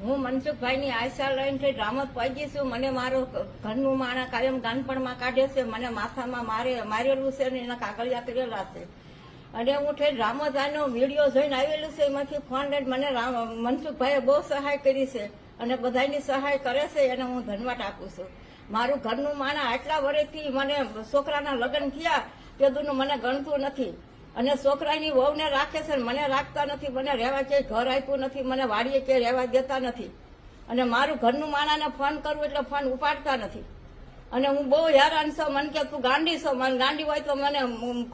હું મનસુખભાઈની આશા લઈને રામત પહોંચી છું. મને મારો ઘરનું માણા કાયમ ગાનપણમાં કાઢે છે. મને માથામાં મારે, મારેલું છે ને એના કાગળિયા કરેલા છે. અને હું ઠેર આનો વીડિયો જોઈને આવેલું છે. એમાંથી ફોન લઈને મને મનસુખભાઈએ બહુ સહાય કરી છે અને બધાની સહાય કરે છે એને હું ધન્યવાદ આપું છું. મારું ઘરનું માણા આટલા વર્ષથી મને છોકરાના લગ્ન થયા તે તેદુનું મને ગણતું નથી. અને છોકરાની વહુને રાખે છે મને રાખતા નથી, મને રહેવા કે ઘર આપ્યું નથી, મને વાડીએ કે રહેવા દેતા નથી. અને મારું ઘરનું માણાને ફોન કરવું એટલે ફોન ઉપાડતા નથી. અને હું બહુ હેરાન છું, મને કે તું ગાંડી છો મને ગાંડી હોય તો મને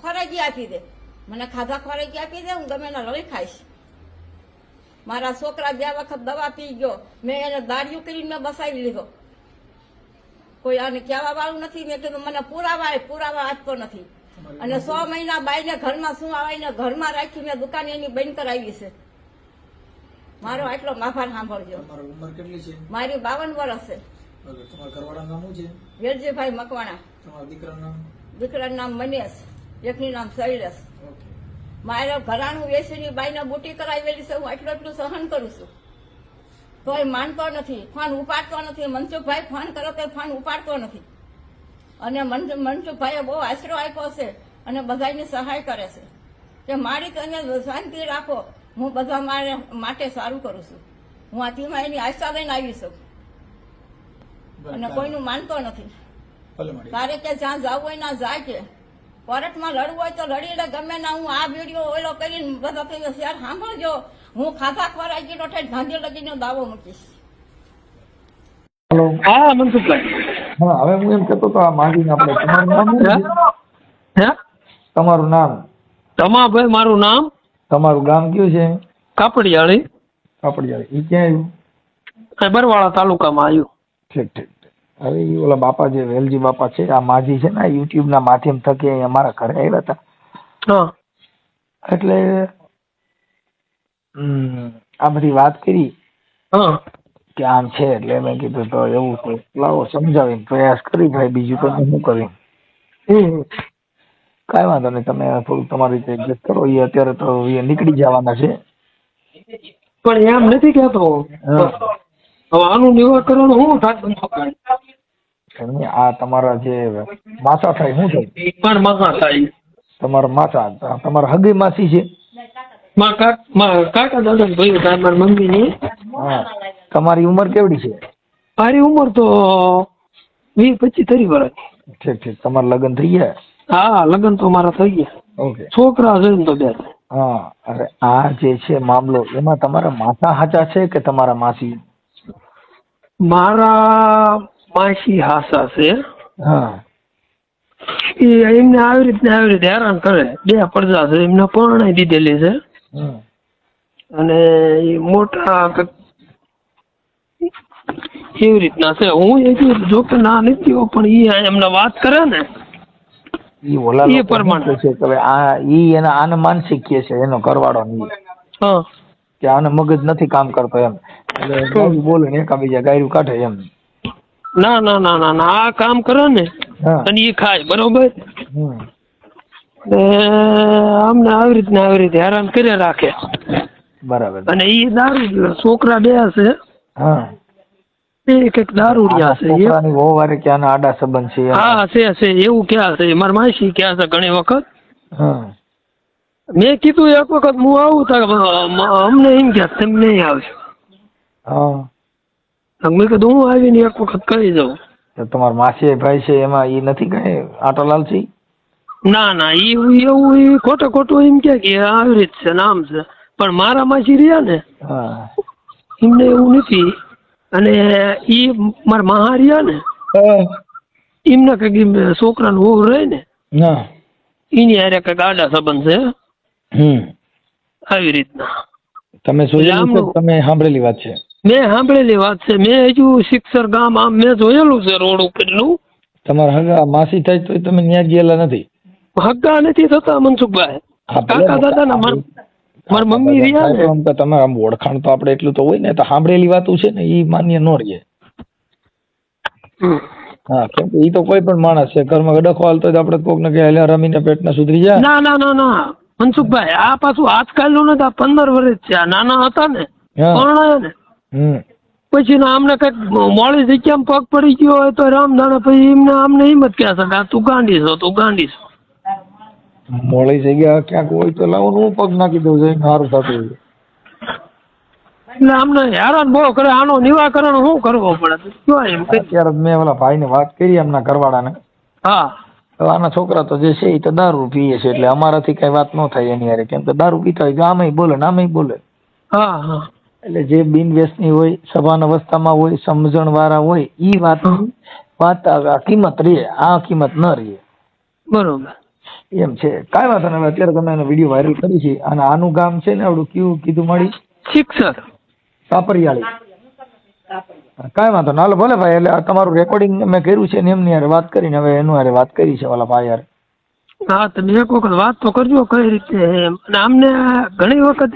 ખોરાકી આપી દે. મને ખાધા ખોરાકી આપી દે, હું ગમે એના રળી ખાઈશ. મારા છોકરા બે વખત દવા પી ગયો, મેં એને દાળિયું કરીને મેં બસાવી લીધો. કોઈ આને કહેવા વાળું નથી, મેં કીધું, મને પુરાવા પુરાવા આપતો નથી. અને સો મહિના બાઈને ઘરમાં શું આવીને ઘરમાં રાખી મેં દુકાન એની બંધ કરાવી છે. મારો આટલો માફાર સાંભળજો. ઉંમર કેટલી છે? મારી બાવન વર્ષ છે. તમારા ઘરવાળા નામ શું છે? વેરજીભાઈ મકવાણા. તમારા દીકરાનું નામ? દીકરાનું નામ મનેશ એકનું નામ શૈલેષ. મારે ઘરાણું વેચીની બાઈને બુટી કરાવેલી છે હું આટલું એટલું સહન કરું છું. તોય માનતો નથી ફોન ઉપાડતો નથી મનસુખભાઈ ફોન કરો તો ફોન ઉપાડતો નથી. અને મન- મનસુખભાઈએ બહુ આશરો આપ્યો છે અને બધાની સહાય કરે છે. કે મારી તમે શાંતિ રાખો. હું બધા મારે માટે સારું કરું છું. હું આ ધીમા એની આશા લઈને આવી છું. અને કોઈનું માનતો નથી. તારે કે જ્યાં જવું હોય ના જાય કે કોર્ટમાં લડવું હોય તો લડી લે ગમે ના હું આ વીડિયો ઓલો કરીને બધા તમે શેર સાંભળજો. હું ખાધા ખોરાક ઠેઠ ગાંધી લગીનો દાવો મૂકીશ. હેલો હા મનસુખભાઈ હા હવે હું એમ કહેતો તો આ માંગીને આપણે તમારું નામ શું હે? તમારું નામ? તમાભાઈ મારું નામ? તમારું ગામ કયું છે? કાપડિયાળી. કાપડિયાળી. એ ક્યાં આવ્યું? બરવાળા તાલુકામાં આવ્યું. ઠીક ઠીક અરે હવે ઈ ઓલા બાપા જે વેલજી બાપા છે આ માજી છે ને યુટ્યુબ ના માધ્યમ થકી અહીં અમારા ઘરે આવ્યા હતા. હા. એટલે આ બધી વાત કરી. હા. કે આમ છે એટલે મેં કીધું તો એવું છે. લાવો સમજાવીને પ્રયાસ કરી ભાઈ બીજું તો શું કરી. કાંઈ વાંધો નહીં તમે થોડું તમારી રીતે એડજસ્ટ કરો. એ અત્યારે તો એ નીકળી જવાના છે. પણ એમ નથી કહેતો. હવે આનું નિવારણ હું થાય આ તમારા જે માસા થાય શું થાય? પણ માસા થાય. તમારા માસા તમારા હગી માસી છે? કાકા દાદા ભાઈ મારી મમ્મીની. હા. તમારી ઉંમર કેવડી છે? મારી ઉંમર તો વીસ પચીસ ત્રીસ વર્ષ ઠીક ઠીક. તમારા લગ્ન થઈ ગયા? હા લગ્ન તો મારા થઈ ગયા. ઓકે. છોકરા છે ને તો બે. હા અરે આ જે છે મામલો એમાં તમારા માસા હાચા છે કે તમારા માસી? મારા માસી હાસા છે. હા. એ એમને આવી રીતને આવી રીતે હેરાન કરે. બે પડદા છે એમને પરણાઈ દીધેલી છે. હમ. અને એ મોટા એવી રીતના છે? હું એ જો કે ના નથી હો, પણ એ એમને વાત કરે ને ઈ ઓલા એ પ્રમાણે. છે કે આ ઈ એના આને માનસિક કે છે એનો કરવાડો નહીં. હા. કે આને મગજ નથી કામ કરતો એમ. એટલે બોલે ને એકાબીજા ગાયરું કાઢે એમ. ના ના ના ના ના આ કામ કરે ને અને એ ખાય બરોબર. ને અમને આવી રીતના આવી રીતે હેરાન કરી રાખે. બરાબર. અને એ દારૂ છોકરા બે છે હા. એ એક દારૂડિયા છે છોકરાની વહુ વારે કે આડા સંબંધ છે હા છે છે એવું ક્યાં છે? મારા માસી ક્યાં છે ઘણી વખત? મેં કીધું એક વખત હું આવું તો અમને એમ કે તમે નહીં આવશો. હા. મેં કીધું હું આવીને એક વખત કહી જાઉં તો તમારા માસી ભાઈ છે એમાં એ નથી કઈ આટોલાલ છે? ના ના એ એવું એ ખોટો ખોટું એમ કે કે આવી રીત છે નામ છે. પણ મારા માસી રહ્યા ને હા. એમને એવું નથી. અને ઈ મારા મહા રહ્યા ને એમને કંઈક છોકરાનું વહુ રહે ને એની હારે કંઈક આડા સંબંધ છે. આવી રીતના. તમે તમે સાંભળેલી વાત છે? મેં સાંભળેલી વાત છે. મેં હજુ શિક્ષર ગામ આમ મેં જોયેલું છે રોડ ઉપરનું. તમારા હગા માસી થાય તો તમે ન્યા ગયેલા નથી. હગા નથી થતા મનસુખભાઈ. કાકા દાદાના માર મારા મમ્મી રહ્યા ને આમ તો તમારે આમ ઓળખાણ તો આપણે એટલું તો હોય ને તો સાંભળેલી વાતું છે ને એ માન્ય ન રહે. હા કેમ કે એ તો કોઈ પણ માણસ છે. ઘરમાં ગડખો હાલતો હોય તો આપણે કોક ને કે હેલા રમીને પેટને સુધરી જાય ના ના ના ના. મનસુખભાઈ આ પાછું આજકાલનું નથી આ પંદર વર્ષ છે. આ નાના હતા ને પરણાયા ને. પછી આમને કંઈક મોડી જગ્યામાં પગ પડી ગયો હોય તો રામધાણે પછી એમને આમને એમ જ કહે છે કે તું ગાંડી છો તું ગાંડી છો મોડી જગ્યા ક્યાંક હોય તો લાવવાનું હું પગ નાખી દઉં જઈને સારું થતું હોય. એટલે આમને હેરાન બહુ કરે. આનો નિવાકરણ શું કરવો પડે? કયો એમ? અત્યારે મેં ઓલા ભાઈને વાત કરી એમના હા. આના છોકરા તો જે છે એ તો દારૂ પીએ છે એટલે અમારાથી કઈ વાત ન થાય એની હારે. કેમ કે દારૂ પીતા હોય આમે બોલે ને આમેય બોલે. હા હા. એટલે જે બિન વ્યસની હોય સભાન અવસ્થામાં હોય સમજણ વાળા હોય ઈ વાત વાત કિંમત રહે આ કિંમત ન રહે. બરોબર. એમ છે. કાંઈ વાંધો નહીં. અત્યારે તમે એનો વીડિયો વાયરલ કરી છે. અને આનું ગામ છે ને આવડું કયું કીધું મળી શિક્ષક સાપરિયાળી કાંઈ વાંધો ના ભલે ભાઈ એટલે તમારું રેકોર્ડિંગ મેં કર્યું છે ને એમની હારે વાત કરીને હવે એનું હારે વાત કરી છે ઓલા ભાઈ હારે. હા તમે એક વખત વાત તો કરજો કઈ રીતે અને આમને ઘણી વખત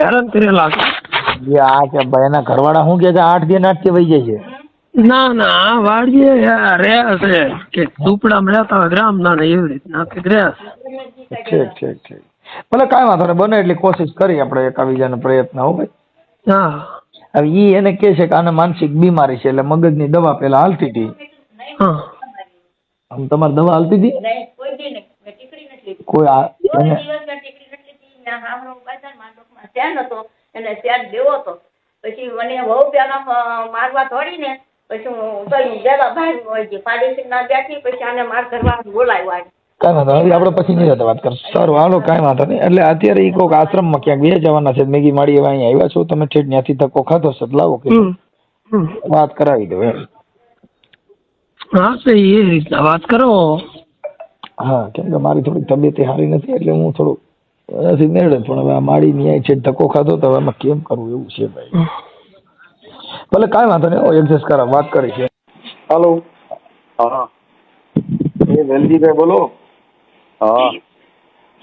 હેરાન કરેલા છે. આ કે ભાઈ એના ઘરવાળા શું કે આઠ દિન આઠ વહી જાય છે. ના ના આ વાડીએ રહ્યા છે. કે ઝૂંપડામાં રહેતા હોય ગ્રામ ના એવી રીતના કે રહ્યા છે. ઠીક ઠીક ઠીક. ભલે કાંઈ વાંધો નહીં બને એટલી કોશિશ કરી આપણે એકાબીજાનો પ્રયત્ન હો ભાઈ. હા. હવે ઈ એને કહે છે કે આને માનસિક બીમારી છે એટલે મગજની દવા પેલા હાલતી હતી. હા. આમ તમારે દવા હાલતી હતી? કોઈ આ એને પછી મને બહુ પેલા મારવા દોડીને પછી હું તો ગયેલા ભાઈ હોય પાડોશી ના બેઠી પછી આને માર કરવા બોલાવ્યો કાંઈ વાંધો. હવે આપણે પછી નિરાતે વાત કરશું. સારું હાલો કાંઈ વાંધો નહીં. એટલે અત્યારે ઈ કોઈક આશ્રમમાં ક્યાંક બે જવાના છે. મેગી માડી હવે અહીંયા આવ્યા છો. તમે ઠેઠ ત્યાંથી ધક્કો ખાધો છે. લાવો કે વાત કરાવી દો એમ. હા તો એ રીતના વાત કરો. હા કેમ કે મારી થોડીક તબિયત સારી નથી એટલે હું થોડું નથી મેળવે. પણ હવે આ માડી ની છે ધક્કો ખાધો તો હવે આમાં કેમ કરવું? એવું છે ભાઈ. ભલે કાંઈ વાંધો નહીં. એડજસ્ટ કરા વાત કરી છે. હાલો હા. એ વેલજીભાઈ બોલો. હા.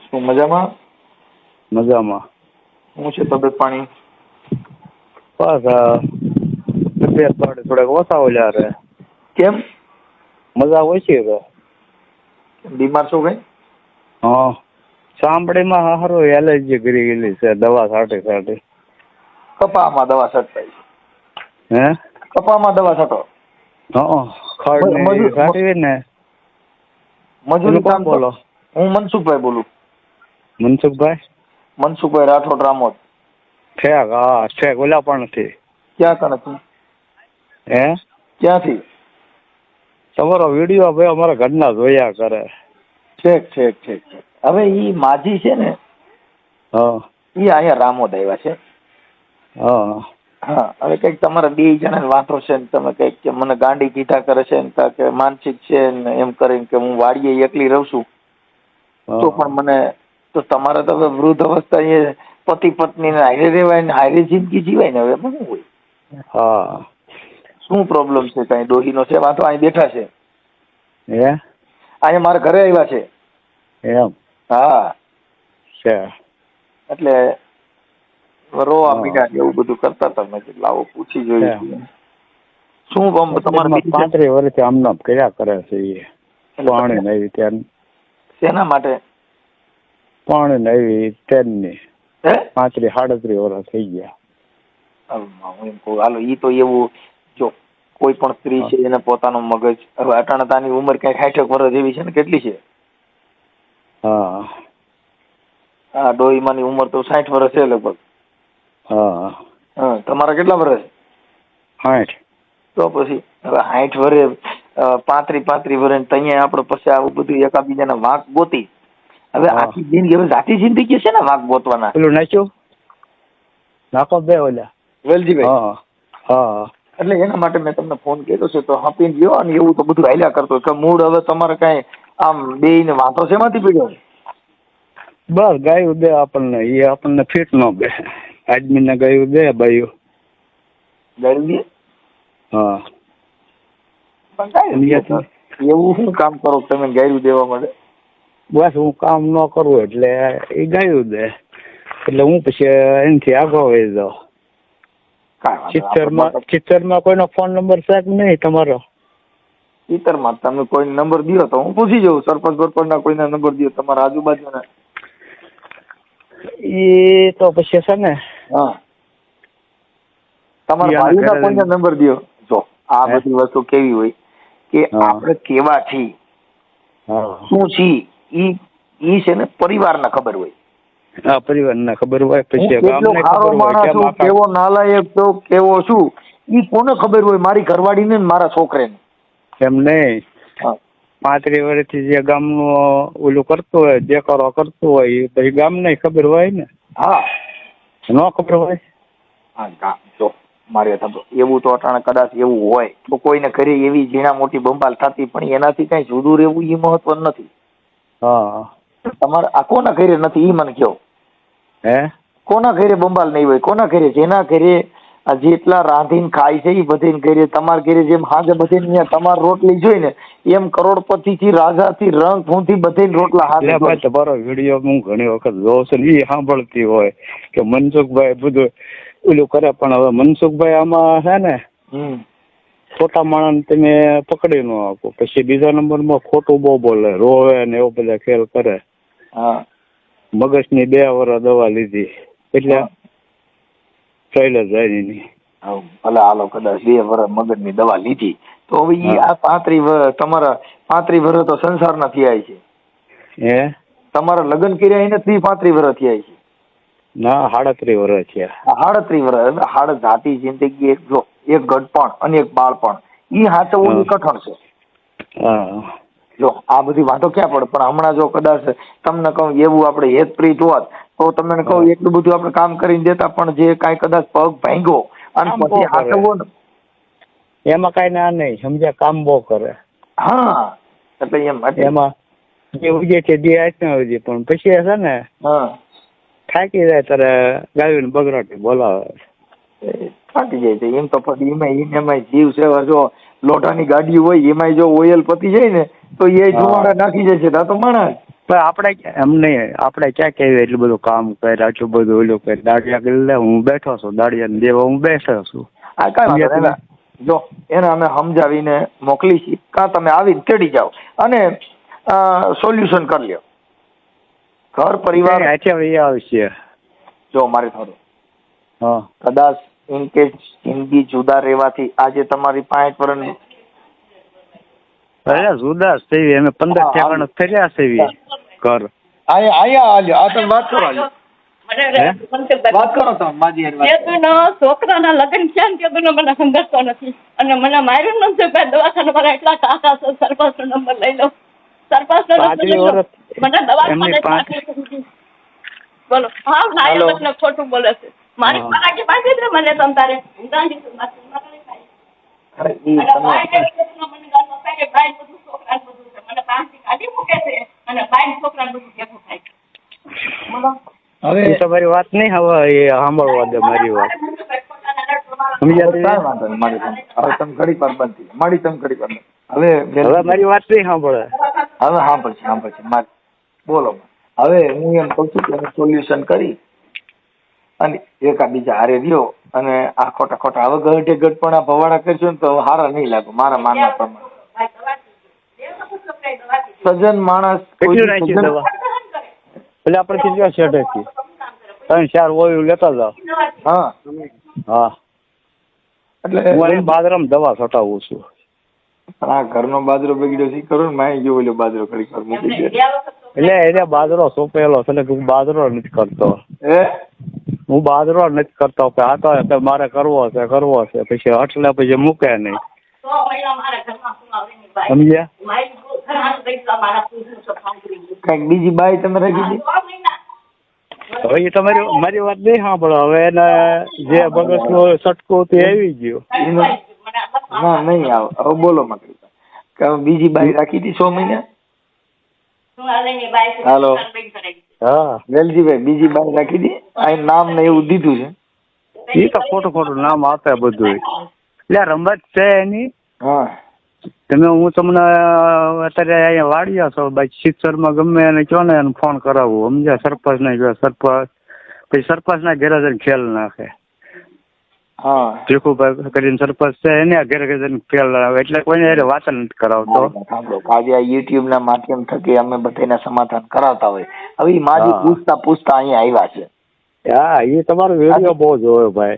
શું મજામાં? મજામાં. શું છે તબિયત પાણી? બસ તબિયત પાણી થોડાક ઓછા ઓલ્યા રે. કેમ? મજા ઓછી રે બીમાર છો કઈ હા. ચામડીમાં હારો એલર્જી કરી ગયેલી છે દવા સાટે સાટે કપામાં દવા છટકાઈ છે હે? કપામાં દવા છટો. હા ખડ ને. મજૂર- ને કામ બોલો. હું મનસુખભાઈ બોલું. મનસુખભાઈ? મનસુખભાઈ રાઠોડ રામોદ. ઠેક હા ઠેક ઓલા પણ નથી. ક્યાં કણ હે? ક્યાંથી? તમારો વીડિયો ભાઈ અમારા ઘરના જોયા કરે. છેક છેક છેક છેક. હવે ઈ માજી છે ને હા. ઈ અહીંયા રામોદ આવ્યા છે. હા. હા હવે કંઈક તમારા બે જણા વાંધો છે ને તમે કંઈક કે મને ગાંડી કીધા કરે છે ને કે માનસિક છે ને એમ કરીને કે હું વાડીએ એકલી રહું છું. તો પણ મને તો તમારે તો હવે વૃદ્ધ અવસ્થા એ પતિ પત્ની ને હારે રહેવાય ને હારે જિંદગી જીવાય ને હવે એમાં શું હોય? હા. શું પ્રોબ્લેમ છે કઈ ડોહીનો છે? વાંધો અહીં બેઠા છે. હે? અહીંયા મારા ઘરે આવ્યા છે. એમ? હા. છે. એટલે રોવા હા. મીડા એવું બધું કરતા હતા મેં લાવો પૂછી જોઈએ શું આમ તમારે? પાંત્રીસ વર્ષથી આમ કર્યા કરે છે એ. પાણી નવી ત્યાં શેના માટે? પાણી નવી તેની હે? પાંત્રીસ સાડત્રીસ વર્ષ થઈ ગયા. હું એમ કહું હાલો ઈ તો એવું જો કોઈ પણ સ્ત્રી છે એને પોતાનું મગજ હવે અટાણતાની ઉંમર ક્યાંક સાઠેક વર્ષ જેવી છે ને કેટલી છે? હા. હા ડોહીમાની ઉંમર તો સાઠ વર્ષ છે લગભગ. હા. હા તમારા કેટલા વર્ષ? સાઠ તો પછી હવે સાઠ વર્ષે પાંત્રી પાંત્રી વર્ષ ત્યાં આપણે પછી આવું બધું એકાબીજાના વાંક ગોતી. હવે. આખી જિંદગી હવે જાતિ જિંદગી છે ને વાંક ગોતવાના? પેલું નાખ્યું નાખો બે ઓલા. વેલજીભાઈ? હા હા. એટલે એના માટે મેં તમને ફોન કર્યો છે તો હપીને ગયો અને એવું તો બધું હાલ્યા કરતો કે મૂળ હવે તમારે કઈ આમ બે ને વાંધો શેમાંથી પીડ્યો? બસ ગાયું દે આપણને એ આપણને ફિટ ન બે આદમીને ગાયું દે બાયું હા. એવું શું કામ કરો તમે ગાયું દેવા માટે? બસ હું કામ ન કરું એટલે એ ગાયું દે. એટલે હું પછી એનાથી આગળ વહી જાઉં. ચિત્તરમાં ચિત્તરમાં કોઈનો ફોન નંબર છે કે નહીં તમારો? ચિત્તરમાં તમે કોઈ નંબર દો તો હું પૂછી જઉં. સરપંચ બરપંચના કોઈના નંબર દો તમારા આજુબાજુના. એ તો પછી છે ને હા. તમારા ભાઈના કોઈને નંબર દો જો આ બધી વસ્તુ કેવી હોય કે. આપણે કેવા છીએ શું છીએ ઈ ઈ છે ને પરિવારને ખબર હોય. હા પરિવારને ખબર હોય પછી ગામને ખબર હોય કેમ કેવો નાલાયક છું કેવો છું ઈ કોને ખબર હોય? મારી ઘરવાળીને ને મારા છોકરાને. એમ નહીં. પાંત્રીસ વર્ષથી જે ગામનું ઓલું કરતો હોય દેખાડો કરતો હોય એ પછી ગામને ખબર હોય ને. હા. ન ખબર હોય? હા જો મારે એવું તો અટાણે કદાચ એવું હોય તો કોઈને ઘરે એવી ઝીણા મોટી બંબાલ થતી પણ એનાથી કઈ જુદું રહેવું એ મહત્વ નથી. હા. તમારે આ કોના ઘરે નથી એ મને કહો. હે? કોના ઘરે બંબાલ નહીં હોય કોના ઘરે જેના ઘરે આ જેટલા રાંધીને ખાય છે એ બધીને ઘેરે તમારા ઘેરે જેમ હાજે બધે તમારે રોટલી જોઈ ને એમ કરોડપતિ થી રાજા થી રંગ ફૂંથી બધે રોટલા હાજે ભાઈ તમારો વીડિયો હું ઘણી વખત જોઉં છું એ સાંભળતી હોય કે મનસુખભાઈ બધું ઓલું કરે પણ હવે મનસુખભાઈ આમાં છે ને ખોટા માણસ તમે પકડી ન આપો. પછી બીજા નંબરમાં ખોટું બહુ બોલે રોવે ને એવો બધા ખેલ કરે. હા. મગજની બે વર દવા લીધી. એટલે ચાલ્યા જાય ભલે હાલો કદાચ બે વર્ષ મગજની દવા લીધી. તો હવે ઈ આ પાંત્રી તમારા પાંત્રી વર્ષ તો સંસારના થયા છે. હે? તમારા લગ્ન કર્યા એને ત્રી પાંત્રી વર્ષ થયા છે. ના હાડત્રી વર્ષ છે હાડત્રી વર્ષ હાડ જાતિ જિંદગી એક જો એક ગઢપણ અને એક બાળપણ. ઈ હાચવવું કઠણ છે. જો આ બધી વાતો ક્યાં પડે? પણ હમણાં જો કદાચ તમને કહું એવું આપણે હેતપ્રીત હોત તો તમને કહું એટલું બધું આપણે કામ કરીને દેતા પણ જે કાંઈ કદાચ પગ ભાંગ્યો અને પછી હાથવો ને એમાં કાંઈ ના નહીં સમજ્યા કામ બહુ કરે. હા એટલે એમ એમાં જે છે જે આચના ઉજે પણ પછી છે ને હા. થાકી જાય ત્યારે ગાવીને બગડાટી બોલાવે. ફાટી જાય છે એમ તો પછી એમાં એમાં જીવ સેવા જો લોટાની ગાડી હોય એમાં જો ઓઇલ પતી જાય ને તો એ હા. નાખી જાય છે તો માણસ. પણ આપણે એમને આપણે ક્યાં કહેવાય એટલું બધું કામ કરે આટલું બધું ઓલું કરે દાડિયા ગલ્લે હું બેઠો છું દાડિયા દેવા હું બેઠો છું. આ કાંઈ. જો એને અમે સમજાવીને મોકલી છીએ કાં તમે આવીને તેડી જાઓ અને સોલ્યુશન કરી લ્યો. ઘર પરિવાર આવશે? જો મારે થોડું. હા. કદાચ ઇન કેસ જિંદગી જુદા રહેવાથી આજે તમારી પાંચ વર્ષ અરે જુદા સેવી અમે પંદર ઠેકાણ ફર્યા સેવી ઘર આયા આયા આલ્યો આ તમે વાત કરો આલ્યો. વાત કરો તમે માજી હારે વાત કરો. તેદુનો છોકરાના લગ્ન થયા ને તેદુનો મને સંગતતો નથી અને મને માર્યું નથી ભાઈ દવાખાના મારા એટલા ટાકા છે સરપંચ નંબર લઈ લો સરપંચ નંબર લઈ લો. વર્ષ મને દવાખાને એમની પાંચ- પાંત્રીસ બોલો હા હાલો. લાયા એટલે ખોટું બોલે છે મારી હા. બાંધી દે મને તમ તારે મારે થાય. અરે ઈ અને તમે ને બધું મને બધું છે પાંચથી કાઢી મૂકે છે? અને ભાઈ ને બધું ભેગું થાય. બોલો. હવે તમારી વાત નહીં હવે એ સાંભળવા દે મારી વાત. સમજ્યા તમે? કાંઈ વાંધો નહીં મારી તમે હવે તમે ઘડી પર બંધ મારી તમે ઘડી પર હવે હવે મારી વાત નહીં સાંભળે. હવે સાંભળશે સાંભળશે. મારે બોલો. હવે હું એમ કહું છું કે એનું સોલ્યુશન કરી અને એકાબીજા હારે રહ્યો અને આ ખોટા ખોટા હવે ગઢે ગઢપણા ભવાડા કરશો ને તો હારા નહીં લાગે મારા માનવા પ્રમાણે. સજ્જન માણસ કોઈ કેટલું નાખ્યું દવા? એટલે આપણે કેટલા શેઠેથી ત્રણ ચાર ઓયું લેતા જાવ હા. હા. એટલે હું અહીં બાદરામાં દવા છટાવું છું. પણ આ ઘરનો બાજરો બગડ્યો છે કરો ને માય જો ઓલો બાજરો ખરી કર મૂકી દે. એટલે એને બાજરો સોંપેલો છે એટલે હું બાજરો નથી કરતો. હે? હું બાજરો નથી કરતો કે આ તો મારે કરવો છે કરવો છે પછી એટલે પછી મૂકે નહીં. સમજ્યા? કંઈક બીજી બાઈ તમે રાખી દી હવે એ તમારી મારી વાત નહીં સાંભળો. હવે એને જે બગસનો સટકો તે આવી ગયો. ના નહીં આવે હવે બોલો કે બીજી બાઈ રાખી હતી છ મહિના? હાલો. હા. વેલજીભાઈ બીજી બાઈ રાખી હતી? આ નામ ને એવું દીધું છે. એ તો ખોટું ખોટું નામ આપે બધું એટલે રમત છે એની? હા. તમે હું તમને અત્યારે અહીંયા વાળ્યા છો બાકી શિક્ષણમાં ગમે એને કહો ને એને ફોન કરાવું. સમજ્યા? સરપંચ ને કહો સરપંચ. પછી સરપંચ ના ઘેરે જઈને ખેલ નાખે. હા. ભીખુભાઈ કરીને સરપંચ છે એને ઘેરે ઘેર જઈને ખેલ લડાવે એટલે કોઈને એને વાત જ નથી કરાવતો. આજે આ યુટ્યુબ ના માધ્યમ થકી અમે બધાને સમાધાન કરાવતા હોય. હવે માજી પૂછતા પૂછતા અહીંયા આવ્યા છે. હા એ તમારો વીડિયો બહુ જોયો ભાઈ.